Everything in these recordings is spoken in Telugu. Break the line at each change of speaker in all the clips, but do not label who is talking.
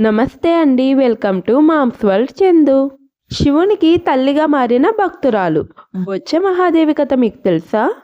నమస్తే అండి welcome to mom's world Chandu. శివునికి తల్లిగా మారిన భక్తురాలు. బొచ్చ మహాదేవి కథ మీకు తెలుసా?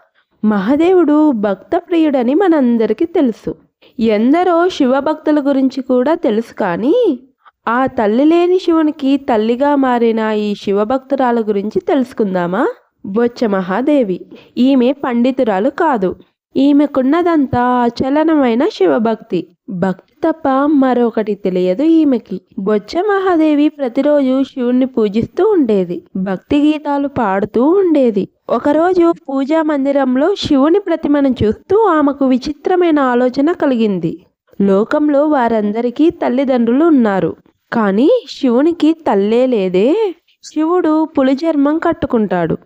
మహాదేవుడు భక్త ప్రియుడని మనందరికీ తెలుసు. ఎందరో శివభక్తుల గురించి కూడా తెలుసు కానీ ఆ తల్లి లేని శివునికి తల్లిగా మారిన ఈ శివభక్తురాల గురించి తెలుసుకుందామా? బొచ్చ మహాదేవి ఈమె పండితురాలు కాదు. ఈమెకున్నదంతా అచలనమైన శివభక్తి. భక్తి తప్ప మరొకటి తెలియదు ఈమెకి. బొచ్చ మహాదేవి ప్రతిరోజు శివుణ్ణి పూజిస్తూ ఉండేది. భక్తి గీతాలు పాడుతూ ఉండేది. ఒకరోజు పూజా మందిరంలో శివుని ప్రతిమను చూస్తూ ఆమెకు విచిత్రమైన ఆలోచన కలిగింది. లోకంలో వారందరికీ తల్లిదండ్రులు ఉన్నారు. కానీ శివునికి తల్లే లేదే. శివుడు పులిచర్మం కట్టుకుంటాడు.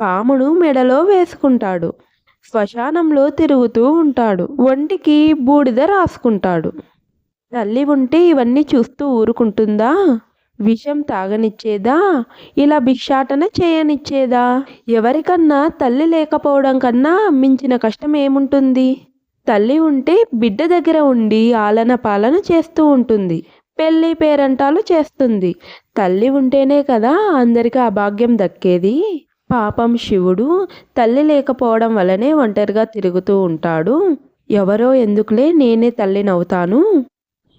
పామును మెడలో వేసుకుంటాడు. శ్మశానంలో తిరుగుతూ ఉంటాడు. ఒంటికి బూడిద రాసుకుంటాడు. తల్లి ఉంటే ఇవన్నీ చూస్తూ ఊరుకుంటుందా? విషం తాగనిచ్చేదా? ఇలా భిక్షాటన చేయనిచ్చేదా? ఎవరికన్నా తల్లి లేకపోవడం కన్నా మించిన కష్టం ఏముంటుంది? తల్లి ఉంటే బిడ్డ దగ్గర ఉండి ఆలన పాలన చేస్తూ ఉంటుంది. పెళ్ళి పేరంటాలు చేస్తుంది. తల్లి ఉంటేనే కదా అందరికీ ఆ భాగ్యం దక్కేది? పాపం శివుడు తల్లి లేకపోవడం వల్లనే ఒంటరిగా తిరుగుతూ ఉంటాడు. ఎవరో ఎందుకులే నేనే తల్లినవుతాను?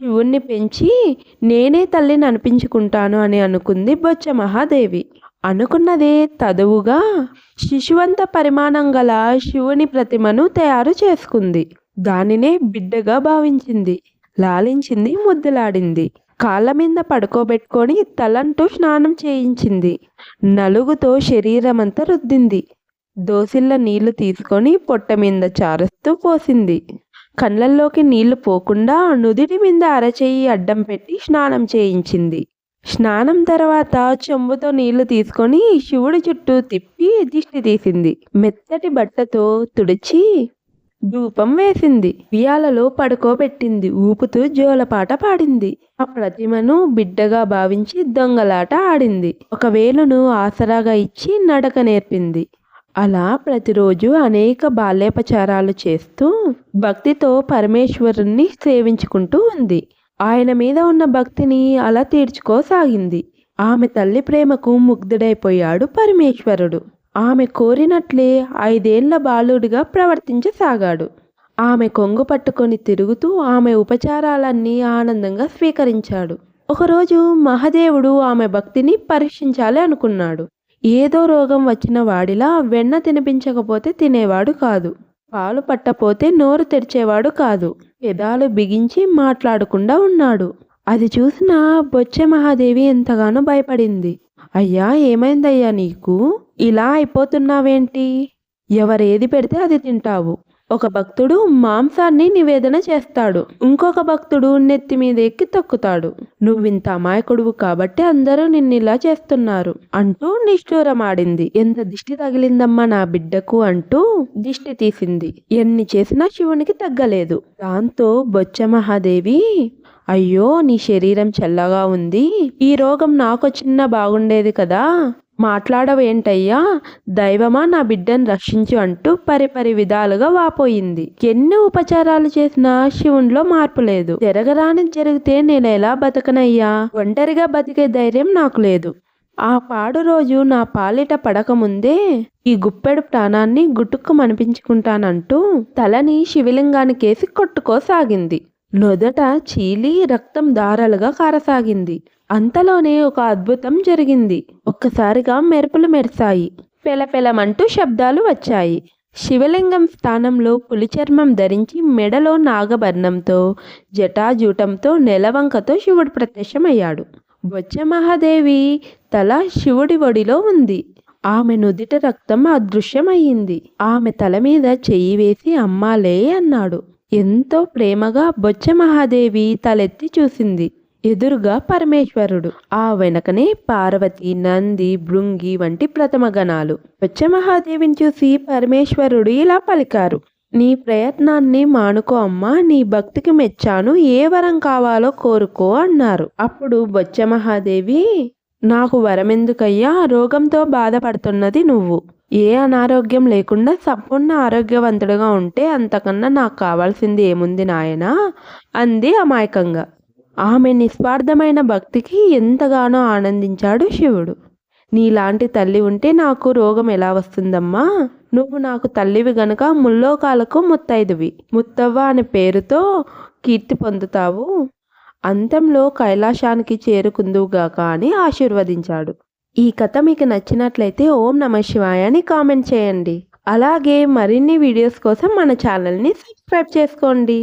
శివుణ్ణి పెంచి నేనే తల్లిని అనిపించుకుంటాను అని అనుకుంది బొచ్చ మహాదేవి అనుకున్నదే తదువుగా శిశువంత పరిమాణం గల శివుని ప్రతిమను తయారు చేసుకుంది. దానినే బిడ్డగా భావించింది. లాలించింది ముద్దులాడింది. కాళ్ళ మీద పడుకోబెట్టుకొని తలంటూ స్నానం చేయించింది. నలుగుతో శరీరమంతా రుద్దింది. దోసిళ్ళ నీళ్ళు తీసుకొని పొట్ట మీద చారుస్తూ పోసింది. కళ్ళల్లోకి నీళ్ళు పోకుండా నుదిటి మీద అరచేయి అడ్డం పెట్టి స్నానం చేయించింది. స్నానం తర్వాత చెంబుతో నీళ్ళు తీసుకొని శివుడి చుట్టూ తిప్పి దిష్టి తీసింది. మెత్తటి బట్టతో తుడిచి ధూపం వేసింది. ఉయ్యాలలో పడుకోబెట్టింది. ఊపుతూ జోలపాట పాడింది. ఆ ప్రతిమను బిడ్డగా భావించి దొంగలాట ఆడింది. ఒక వేలును ఆసరాగా ఇచ్చి నడక నేర్పింది. అలా ప్రతిరోజు అనేక బాల్యోపచారాలు చేస్తూ భక్తితో పరమేశ్వరుణ్ణి సేవించుకుంటూ ఉంది. ఆయన మీద ఉన్న భక్తిని అలా తీర్చుకోసాగింది. ఆమె తల్లి ప్రేమకు ముగ్ధుడైపోయాడు పరమేశ్వరుడు. ఆమె కోరినట్లే ఐదేళ్ళ బాలుడిగా ప్రవర్తించసాగాడు. ఆమె కొంగు పట్టుకొని తిరుగుతూ ఆమె ఉపచారాలన్నీ ఆనందంగా స్వీకరించాడు. ఒకరోజు మహదేవుడు ఆమె భక్తిని పరీక్షించాలి అనుకున్నాడు. ఏదో రోగం వచ్చిన వాడిలా వెన్న తినిపించకపోతే తినేవాడు కాదు. పాలు పట్టపోతే నోరు తెరిచేవాడు కాదు. పెదాలు బిగించి మాట్లాడకుండా ఉన్నాడు. అది చూసిన బొచ్చె మహాదేవి ఎంతగానో భయపడింది. అయ్యా ఏమైందయ్యా నీకు? ఇలా అయిపోతున్నావేంటి? ఎవరేది పెడితే అది తింటావు. ఒక భక్తుడు మాంసాన్ని నివేదన చేస్తాడు. ఇంకొక భక్తుడు నెత్తి మీద ఎక్కి తొక్కుతాడు. నువ్వింత అమాయకుడువు కాబట్టి అందరూ నిన్నిలా చేస్తున్నారు అంటూ నిష్ఠూరమాడింది. ఎంత దిష్టి తగిలిందమ్మా నా బిడ్డకు అంటూ దిష్టి తీసింది. ఎన్ని చేసినా శివునికి తగ్గలేదు. దాంతో బొచ్చ మహాదేవి అయ్యో నీ శరీరం చల్లగా ఉంది. ఈ రోగం నాకు చిన్న బాగుండేది కదా. మాట్లాడవేంటయ్యా? దైవమా నా బిడ్డను రక్షించు అంటూ పరిపరి విధాలుగా వాపోయింది. ఎన్ని ఉపచారాలు చేసినా శివునిలో మార్పు లేదు. జరగరాని జరిగితే నేను ఎలా బతకనయ్యా? ఒంటరిగా బతికే ధైర్యం నాకు లేదు. ఆ పాడు రోజు నా పాలిట పడకముందే ఈ గుప్పెడు ప్రాణాన్ని గుట్టుకు మనిపించుకుంటానంటూ తలని శివలింగానికేసి కొట్టుకోసాగింది. నొదట చీలి రక్తం దారాలుగా కారసాగింది. అంతలోనే ఒక అద్భుతం జరిగింది. ఒక్కసారిగా మెరుపులు మెరిశాయి. పెలపెలమంటూ శబ్దాలు వచ్చాయి. శివలింగం స్థానంలో పులిచర్మం ధరించి మెడలో నాగభరణంతో జటాజూటంతో నెలవంకతో శివుడు ప్రత్యక్షమయ్యాడు. బొచ్చ మహాదేవి తల శివుడి ఒడిలో ఉంది. ఆమె నుదిట రక్తం అదృశ్యమయ్యింది. ఆమె తల మీద చెయ్యి వేసి అమ్మాలే అన్నాడు. ఎంతో ప్రేమగా బొచ్చ మహాదేవి తలెత్తి చూసింది. ఎదురుగా పరమేశ్వరుడు ఆ వెనకనే పార్వతి నంది భృంగి వంటి ప్రథమ గణాలు. బొచ్చ మహాదేవిని చూసి పరమేశ్వరుడు ఇలా పలికారు నీ ప్రయత్నాన్ని మానుకో అమ్మా నీ భక్తికి మెచ్చాను ఏ వరం కావాలో కోరుకో అన్నారు. అప్పుడు బొచ్చ మహాదేవి నాకు వరమెందుకయ్యా? రోగంతో బాధపడుతున్నది నువ్వు. ఏ అనారోగ్యం లేకుండా సంపూర్ణ ఆరోగ్యవంతుడుగా ఉంటే అంతకన్నా నాకు కావాల్సింది ఏముంది నాయనా? అంది అమాయకంగా. ఆమె నిస్వార్థమైన భక్తికి ఎంతగానో ఆనందించాడు శివుడు. నీలాంటి తల్లి ఉంటే నాకు రోగం ఎలా వస్తుందమ్మా? నువ్వు నాకు తల్లివి గనుక ముల్లోకాలకు ముత్తైదువి. ముత్తవ్వ అనే పేరుతో కీర్తి పొందుతావు. అంతంలో కైలాసానికి చేరుకుందువుగాక అని ఆశీర్వదించాడు. ఈ కథ మీకు నచ్చినట్లయితే ఓం నమ శివాయ అని కామెంట్ చేయండి. అలాగే మరిన్ని వీడియోస్ కోసం మన ఛానల్ని సబ్స్క్రైబ్ చేసుకోండి.